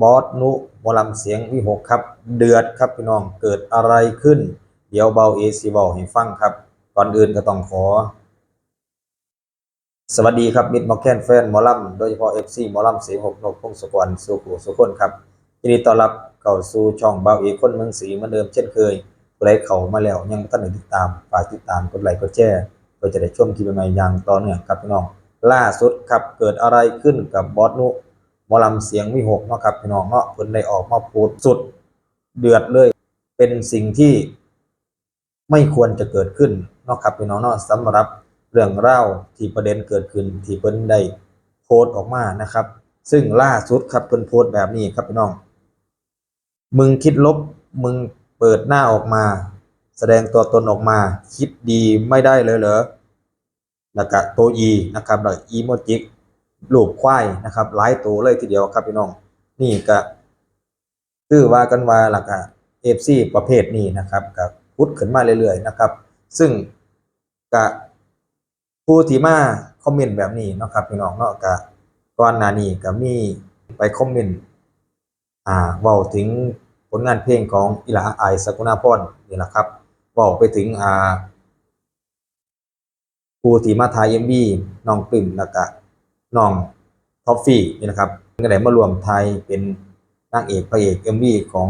บอสนุหมอลำเสียงวิหกครับ เดือดครับพี่น้องเกิดอะไรขึ้น เดี๋ยวเบาเอซีเบาให้ฟังครับ ก่อนอื่นก็ต้องขอ สวัสดีครับมิตรหมอแคนแฟนมอลำโดยเฉพาะเอฟซีมอลำเสียงหกนกพงศกรสุขุสุคนครับยินดีต้อนรับเข้าสู่ช่องเบาเอคนเมืองศรีเหมือนเดิมเช่นเคยผู้ใดเข้ามาแล้วยังบ่ทันได้ติดตามฝากติดตามกดไลค์กดแชร์เพื่อจะได้ชมคลิปใหม่ๆอย่างต่อเนื่องครับพี่น้องล่าสุดครับเกิดอะไรขึ้นกับบอสนุ หมอลำเสียงวิหกเนาะครับพี่น้องเนาะเพิ่นได้ออกมาพูดสุดเดือดเลย เป็นสิ่งที่ไม่ควรจะเกิดขึ้นเนาะครับพี่น้องเนาะสำหรับเรื่องเล่าที่ประเด็นเกิดขึ้นที่เพิ่นได้โพสต์ออกมานะครับ ซึ่งล่าสุดครับเพิ่นโพสต์แบบนี้ครับพี่น้อง มึงคิดลบมึงเปิดหน้าออกมา แสดงตัวตนออกมา คิดดีไม่ได้เลยเหรอแล้วก็ตัว E นะครับแล้วอีโมจิ กรูปควายนะครับหลายตัวเลยทีเดียวครับพี่น้อง นี่ก็คือว่ากันว่าหลักอะเอฟซีประเภทนี้นะครับก็พุดขึ้นมาเรื่อยๆนะครับ ซึ่งก็ผู้ที่มาคอมเมนต์แบบนี้นะครับพี่น้องเนาะก็ก่อนหน้านี้ก็มีไปคอมเมนต์อ่าเว้าถึงผลงานเพลงของอิหลาไอสกุณาพรนี่แหละครับเว้าไปถึงอ่าผู้ที่มาถ่าย MV น้องปึ้มแล้วก็ น้องท็อฟฟี่นี่นะครับก็ได้มารวมถ่ายเป็นนางเอกพระเอก MV ของ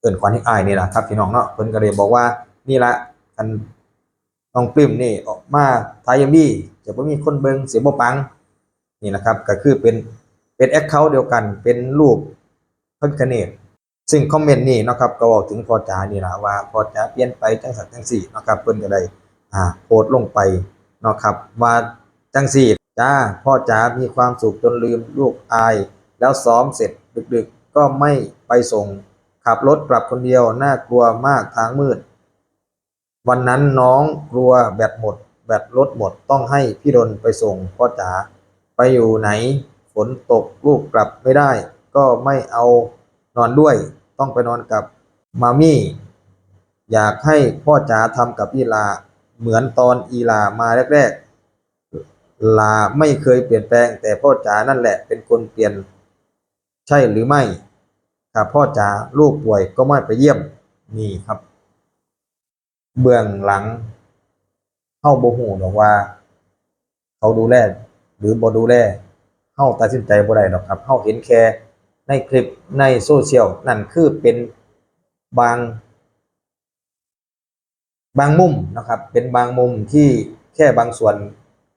เอิ้นขวัญให้อายนี่แหละครับพี่น้องเนาะเพิ่นก็เลยบอกว่านี่ละคันน้องปลื้มนี่ออกมาถ่าย MV จะบ่มีคนเบิงเสียบ่ปังนี่นะครับก็คือเป็นเป็นแอคเคาท์เดียวกันเป็นรูปเพิ่นคเนตซึ่งคอมเมนต์นี่นะครับก็บอกถึงพอจ๋านี่ละว่าพอจ๋าเปลี่ยนไปจังสันจังสี่นะครับเพิ่นก็ได้อ่าโพสต์ลงไปนะครับว่าจังสี่ จ้าพ่อจ๋ามีความสุขจนลืมลูกอาย แล้วซ้อมเสร็จดึกๆ ก็ไม่ไปส่ง ขับรถกลับคนเดียวน่ากลัวมากทางมืด วันนั้นน้องกลัวแบตหมด แบตรถหมดต้องให้พี่ดนไปส่งพ่อจ๋าไปอยู่ไหน ฝนตกลูกกลับไม่ได้ ก็ไม่เอานอนด้วย ต้องไปนอนกับมามี่ อยากให้พ่อจ๋าทำกับอีลา เหมือนตอนอีลามาแรกๆ ลาไม่เคยเปลี่ยนแปลง แต่พ่อจ๋านั่นแหละเป็นคนเปลี่ยน ใช่หรือไม่ถ้าพ่อจ๋าลูกป่วยก็ไม่ไปเยี่ยมนี่ครับ เบื้องหลังเฮาบ่ฮู้ดอกว่า เขาดูแลหรือบ่ดูแลเฮาตัดสินใจบ่ได้ดอกครับเฮาเห็นแค่ในคลิปในโซเชียลนั่นคือเป็นบาง บางมุมนะครับ เป็นบางมุมที่แค่บางส่วน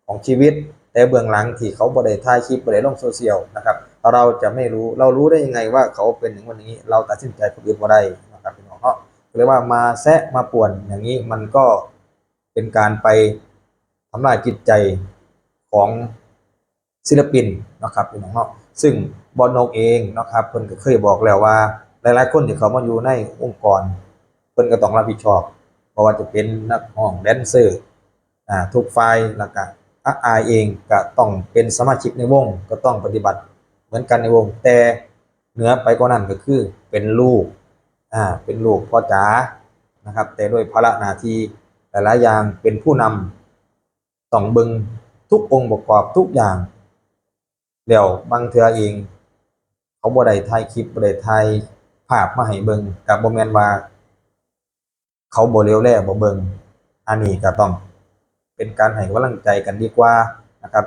ของชีวิต แต่เบื้องหลังที่เขาบริถ่ายคลิปบริลงโซเชียลนะครับเราจะไม่รู้เรารู้ได้ยังไงว่าเขาเป็นอย่างวันนี้ เราตัดสินใจคนอื่นบ่ได้นะครับพี่น้องเนาะเรียกว่ามาแซะมาป่วนอย่างนี้มันก็เป็นการไปทำลายจิตใจของศิลปินนะครับพี่น้องเนาะซึ่งบอลนกเองนะครับเพิ่นก็เคยบอกแล้วว่าหลายๆคนที่เขามาอยู่ในองค์กรเพิ่นก็ต้องรับผิดชอบเพราะว่าจะเป็นนักร้องแดนเซอร์อ่าทุกฝ่ายแล้วก็ อาอายเองก็ต้องเป็นสมาชิกในวงก็ต้องปฏิบัติเหมือนกันในวง แต่เหนือไปกว่านั้นก็คือเป็นลูกอ่าเป็นลูกพ่อจ๋านะครับ แต่ด้วยภาระหน้าที่หลายๆอย่างเป็นผู้นำต้องเบิงทุกองค์ประกอบทุกอย่างเดี๋ยวบางเทือเอง เขาบ่ได้ถ่ายคลิปบ่ได้ถ่ายภาพมาให้เบิงกับบ่แมนว่า เขาบ่เลี้ยวแลบ่เบิงอันนี้ก็ต้อง เป็นการให้กำลังใจกันดีกว่านะครับ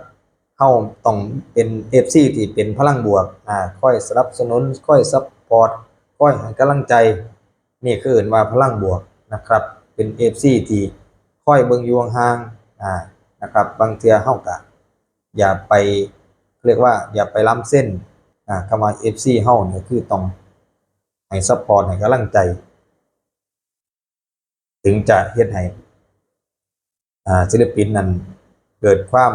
เฮาต้องเป็น FC ที่เป็นพลังบวกอ่าค่อยสนับสนุนค่อยซัพพอร์ตค่อยให้กำลังใจนี่คืออิ้นว่าพลังบวกนะครับเป็น FC ที่ค่อยเบิ่งยู่ห่างอ่านะครับบางเทื่อเฮาก็อย่าไปเรียกว่าอย่าไปล้ำเส้นอ่าคำว่า FC เฮาเนี่ยคือต้องให้ซัพพอร์ตให้กำลังใจ ถึงจะเฮ็ดให้ ศิลปินนั้นเกิดความ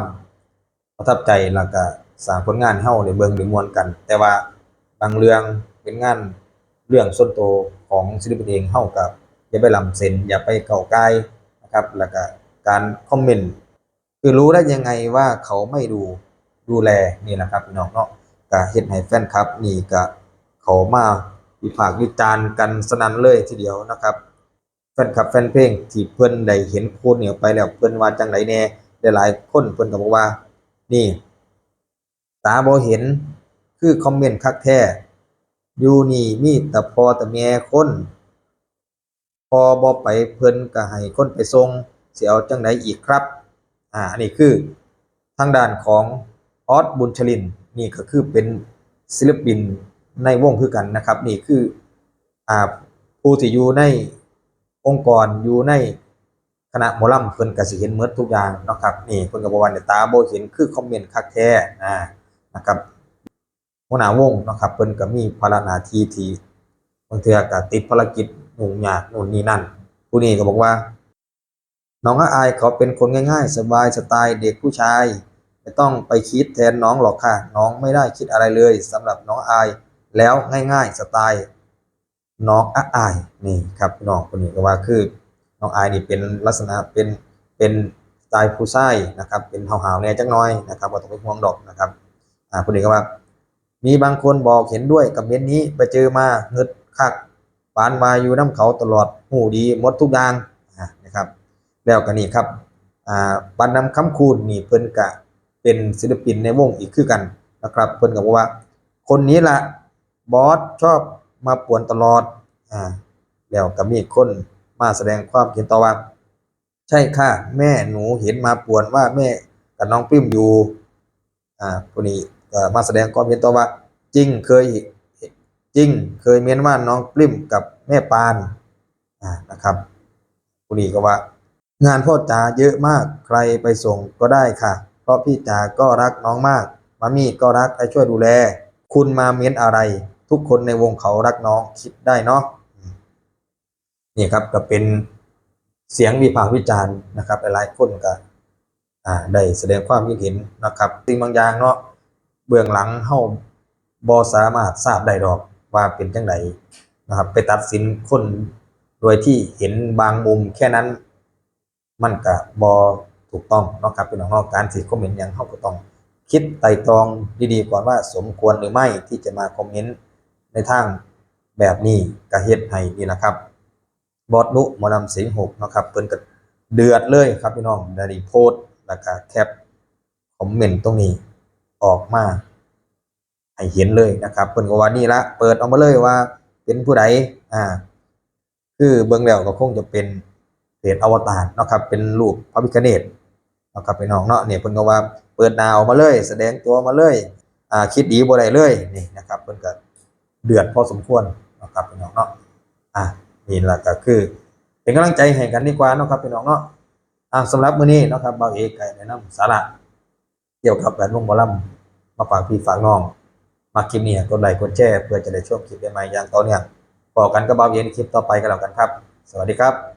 ประทับใจแล้วก็สร้างผลงานให้าได้เบิ่งได้ม่วนกัน แต่ว่าบางเรื่องเป็นงานเรื่องส่วนตัวของศิลปินเองเฮาก็อย่าไปลำเส้นอย่าไปเก่าวกายนะครับแล้วก็การคอมเมนต์คือรู้ได้ยังไงว่าเขาไม่ดูดูแลนี่แหละครับพี่น้องเนาะก็เฮ็ดให้แฟนคลับนี่ก็เขามาวิพากษ์วิจารณ์กันสนั่นเลยทีเดียวนะครับ แฟนคลับแฟนเพลงที่เพิ่อนได้เห็นโพสต์เนี่ยไปแล้วเพิ่อนว่าจังไดแน่หลายๆคนเพิ่อนก็บอกว่า นี่ ตาบ่เห็นคือคอมเมนต์คักแท้อยู่นี่มีแต่พอแต่แม่คนพอบ่ไปเพิ่นก็ให้คนไปส่งสิเอาจังไดอีกครับ อ่าอันนี้คือทางด้านของออสบุญชลิน นี่ก็คือเป็นศิลปินในวงคือกันนะครับ นี่คือ อ่าผู้ที่อยู่ใน องค์กรอยู่ในคณะหมอลำเพิ่นก็สิเห็นหมดทุกอย่างนะครับนี่เพิ่นก็บอกว่าเนี่ยตาโบเห็นคือคอมเมนต์คักแท้อ่านะครับหัวหน้าวงนะครับเพิ่นก็มีภาระหน้าที่ที่บางเทื่อก็ติดภารกิจยุ่งยากนู่นนี่นั่น ผู้นี้ก็บอกว่า น้องอายเขาเป็นคนง่ายๆ สบายสไตล์เด็กผู้ชาย ไม่ต้องไปคิดแทนน้องหรอกค่ะ น้องไม่ได้คิดอะไรเลยสำหรับน้องอายแล้วง่ายๆสไตล์ น้องอายนี่ครับน้องคนนี้ก็ว่าคือน้องอายนี่เป็นลักษณะเป็นเป็นสไตล์ผู้ชายนะครับ เป็นหาวๆแน่จังน้อยนะครับว่าต้องไปห่วงดอกนะครับอ่าคนนี้ก็ว่า มีบางคนบอกเห็นด้วยกับเม้นนี้ไปเจอมาเงึดคักปานมาอยู่น้ำเขาตลอดหูดีหมดทุกอย่างนะครับ แล้วก็นี่ครับอ่าปันนำคำคูณนี่เพิ่นกะเป็นศิลปินในวงอีกคือกันนะครับ เพิ่นก็บอกว่า คนนี้ละบอสชอบ มาป่วนตลอดอ่าแล้วก็มีคนมาแสดงความเห็นต่อว่า ใช่ค่ะ แม่หนูเห็นมาป่วนว่าแม่กับน้องปิ้มอยู่อ่าคนนี้มาแสดงความเห็นต่อว่า จริงเคยจริงเคยเมียนว่าน้องปลิ้มกับแม่ปานอ่านะครับคนนี้ก็ว่า งานพ่อจ๋าเยอะมากใครไปส่งก็ได้ค่ะ เพราะพี่จ๋าก็รักน้องมากมามี่ก็รักให้ช่วยดูแล คุณมาเม้นอะไร ทุกคนในวงเขารักน้องคิดได้เนาะนี่ครับก็เป็นเสียงวิพากษ์วิจารณ์นะครับหลายๆคนก็ได้แสดงความคิดเห็นนะครับสิ่งบางอย่างเนาะเบื้องหลังเฮาบ่สามารถทราบได้ดอกว่าเป็นจังไดนะครับ ไปตัดสินคนโดยที่เห็นบางมุมแค่นั้น มันก็บ่ถูกต้องเนาะครับพี่น้องนาะการสิคอมเมนต์ยังเฮาก็ต้องคิดไตร่ตรองดีๆก่อนว่าสมควรหรือไม่ที่จะมาคอมเมนต์ ในทางแบบนี้ก็เฮ็ดให้นี่นะครับ บอสนุมอนำสิงหกนะครับเพิ่นก็เดือดเลยครับพี่น้องได้โพสต์แล้วก็แคปคอมเมนต์ตรงนี้ออกมาให้เห็นเลยนะครับเพิ่นก็ว่านี่ละเปิดออกมาเลยว่าเป็นผู้ใดอ่า คือเบิ่งแล้วก็คงจะเป็นเพจอวตารนะครับ เป็นรูปพระพิฆเนศนะครับพี่น้องเนาะเนี่ยเพิ่นก็ว่าเปิดหน้าออกมาเลย แสดงตัวมาเลย อ่าคิดดีบ่ได้เลยนี่นะครับเพิ่นก็ เดือดพอสมควรนะครับพี่น้องเนาะอะนี่แหละก็คือ เป็นกำลังใจให้กันดีกว่านะครับพี่น้องเนาะอะสำหรับมื้อนี้นะครับบาเอกไก่แนะนำสาระเกี่ยวกับแวนวงบอลลัมมาฝากพี่ฝากน้อง มาคลิปนี้กดไลค์กดแชร์เพื่อจะได้ชมคลิปใหม่ๆอย่างต่อเนื่องพอกันกับบาเอกในคลิปต่อไปกันแล้วกันครับ สวัสดีครับ